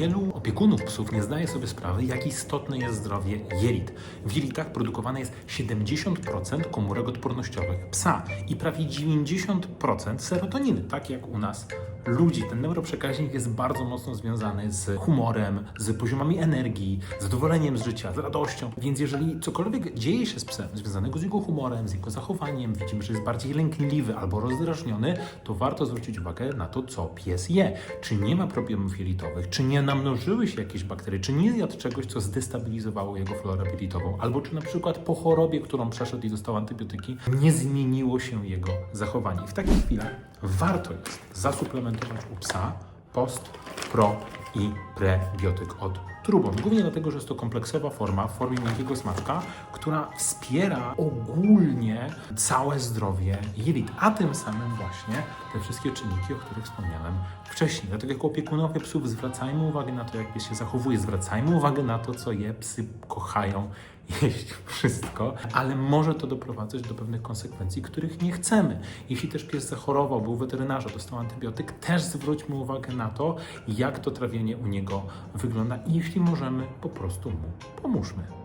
Wielu opiekunów psów nie zdaje sobie sprawy, jak istotne jest zdrowie jelit. W jelitach produkowane jest 70% komórek odpornościowych psa i prawie 90% serotoniny, tak jak u nas ludzi. Ten neuroprzekaźnik jest bardzo mocno związany z humorem, z poziomami energii, z zadowoleniem z życia, z radością. Więc jeżeli cokolwiek dzieje się z psem, związanego z jego humorem, z jego zachowaniem, widzimy, że jest bardziej lękliwy albo rozdrażniony, to warto zwrócić uwagę na to, co pies je. Czy nie ma problemów jelitowych, czy nie namnożyły się jakieś bakterie, czy nie zjadł czegoś, co zdestabilizowało jego florę jelitową, albo czy na przykład po chorobie, którą przeszedł i dostał antybiotyki, nie zmieniło się jego zachowanie. W takich chwilach warto jest zasuplementować u psa post, pro i prebiotyk od Trubon. Głównie dlatego, że jest to kompleksowa forma w formie miękkiego smaczka, która wspiera ogólnie całe zdrowie jelit, a tym samym właśnie te wszystkie czynniki, o których wspomniałem wcześniej. Dlatego jako opiekunowie psów zwracajmy uwagę na to, jak pies się zachowuje, zwracajmy uwagę na to, co je. Psy kochają jeść wszystko, ale może to doprowadzać do pewnych konsekwencji, których nie chcemy. Jeśli też pies zachorował, był weterynarza, dostał antybiotyk, też zwróćmy uwagę na to, jak to trawienie u niego wygląda i jeśli możemy, po prostu mu pomóżmy.